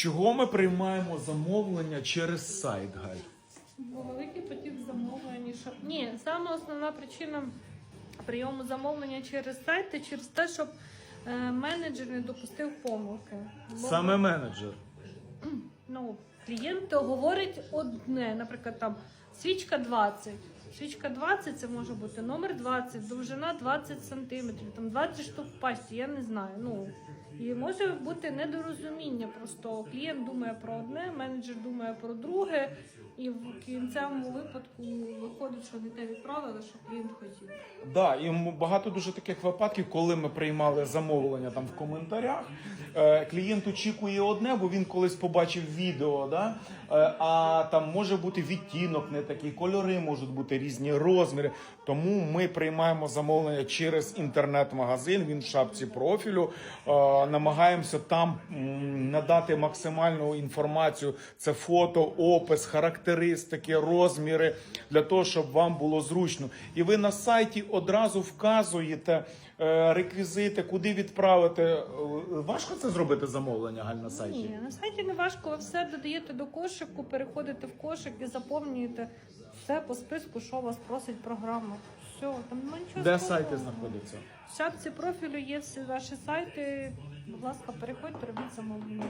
Чого ми приймаємо замовлення через сайт, Галь? Бо великий потік замовлень. Що... Ні, саме основна причина прийому замовлення через сайт це через те, щоб е, менеджер не допустив помилки. Бо, Саме менеджер. ну, клієнт говорить одне, наприклад, там свічка 20. Свічка 20 це може бути номер 20, довжина 20 сантиметрів, там 20 штук в пасті, я не знаю. Ну і може бути недорозуміння. Просто клієнт думає про одне, менеджер думає про друге, і в кінцевому випадку виходить, що не те відправили, що клієнт хотів. Да, і багато дуже таких випадків, коли ми приймали замовлення там в коментарях. Е, клієнт очікує одне, бо він колись побачив відео, да? е, а там може бути відтінок не такий, кольори можуть бути різні розміри. Тому ми приймаємо замовлення через інтернет-магазин. Він в шапці профілю. Намагаємося там надати максимальну інформацію. Це фото, опис, характеристики, розміри для того, щоб вам було зручно. І ви на сайті одразу вказуєте е, реквізити, куди відправити. Е, Важко це зробити замовлення Галь на сайті? Ні, на сайті не важко, ви все додаєте до кошику, переходите в кошик і заповнюєте все по списку, що вас просить програма. Все, там нічого. Де складного. сайти знаходяться? В шапці профілю є всі ваші сайти. Будь ласка, переходьте, робіть замовлення.